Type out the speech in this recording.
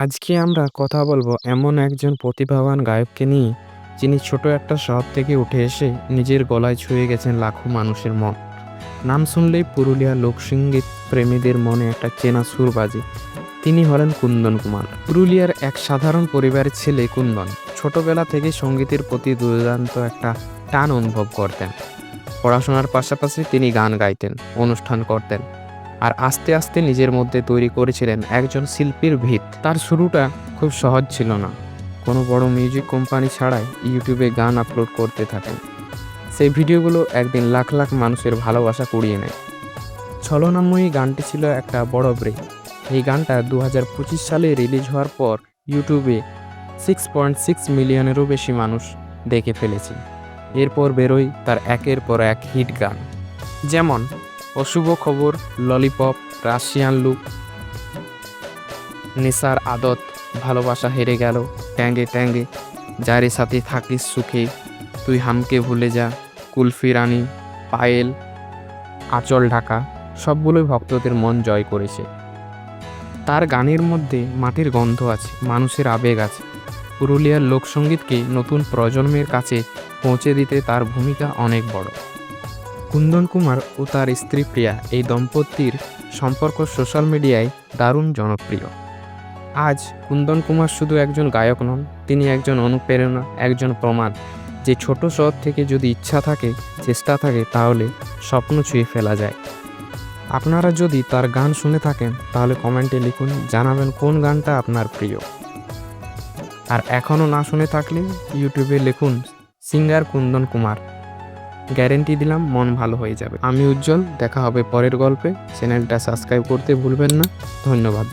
আজকে আমরা কথা বলব এমন একজন প্রতিভাবান গায়ককে নিয়ে, যিনি ছোট একটা শহর থেকে উঠে এসে নিজের গলায় ছুঁয়ে গেছেন লাখো মানুষের মন। নাম শুনলেই পুরুলিয়া লোকসঙ্গীত প্রেমীদের মনে একটা চেনা সুর বাজে। তিনি হলেন কুন্দন কুমার। পুরুলিয়ার এক সাধারণ পরিবারের ছেলে কুন্দন ছোটবেলা থেকে সঙ্গীতের প্রতি দুর্দান্ত একটা টান অনুভব করতেন। পড়াশোনার পাশাপাশি তিনি গান গাইতেন, অনুষ্ঠান করতেন। আর আস্তে আস্তে নিজের মধ্যে তৈরি করেছিলেন একজন শিল্পীর ভিত। তার শুরুটা খুব সহজ ছিল না। কোনো বড় মিউজিক কোম্পানি ছাড়াই ইউটিউবে গান আপলোড করতে থাকেন। সেই ভিডিওগুলো একদিন লাখ লাখ মানুষের ভালোবাসা কুড়িয়ে নেয়। ছলনাময়ী গানটি ছিল একটা বড় ব্রেক। এই গানটা দু সালে রিলিজ হওয়ার পর ইউটিউবে সিক্স পয়েন্ট সিক্স মিলিয়নেরও বেশি মানুষ দেখে ফেলেছে। এরপর বেরোয় তার একের পর এক হিট গান। যেমন অশুভ খবর, ললিপপ, রাশিয়ান লুক, নেশার আদত, ভালোবাসা হেরে গেল, ট্যাঙ্গে ট্যাঙ্গে যারে সাথে থাকিস সুখে, তুই হামকে ভুলে যা, কুলফি রানী, পায়েল, আঁচল ঢাকা, সবগুলোই ভক্তদের মন জয় করেছে। তার গানের মধ্যে মাটির গন্ধ আছে, মানুষের আবেগ আছে। পুরুলিয়ার লোকসঙ্গীতকে নতুন প্রজন্মের কাছে পৌঁছে দিতে তার ভূমিকা অনেক বড়। কুন্দন কুমার ও তার স্ত্রী প্রিয়া এই দম্পতির সম্পর্ক সোশ্যাল মিডিয়ায় দারুণ জনপ্রিয়। আজ কুন্দন কুমার শুধু একজন গায়ক নন, তিনি একজন অনুপ্রেরণা, একজন প্রমাণ। যে ছোট শহর থেকে যদি ইচ্ছা থাকে, চেষ্টা থাকে, তাহলে স্বপ্ন ছুঁয়ে ফেলা যায়। আপনারা যদি তার গান শুনে থাকেন, তাহলে কমেন্টে লিখুন, জানাবেন কোন গানটা আপনার প্রিয়। আর এখনও না শুনে থাকলে ইউটিউবে লিখুন, সিঙ্গার কুন্দন কুমার। গ্যারেন্টি দিলাম, মন ভালো হয়ে যাবে। আমি উজ্জ্বল, দেখা হবে পরের গল্পে। চ্যানেলটা সাবস্ক্রাইব করতে ভুলবেন না। ধন্যবাদ।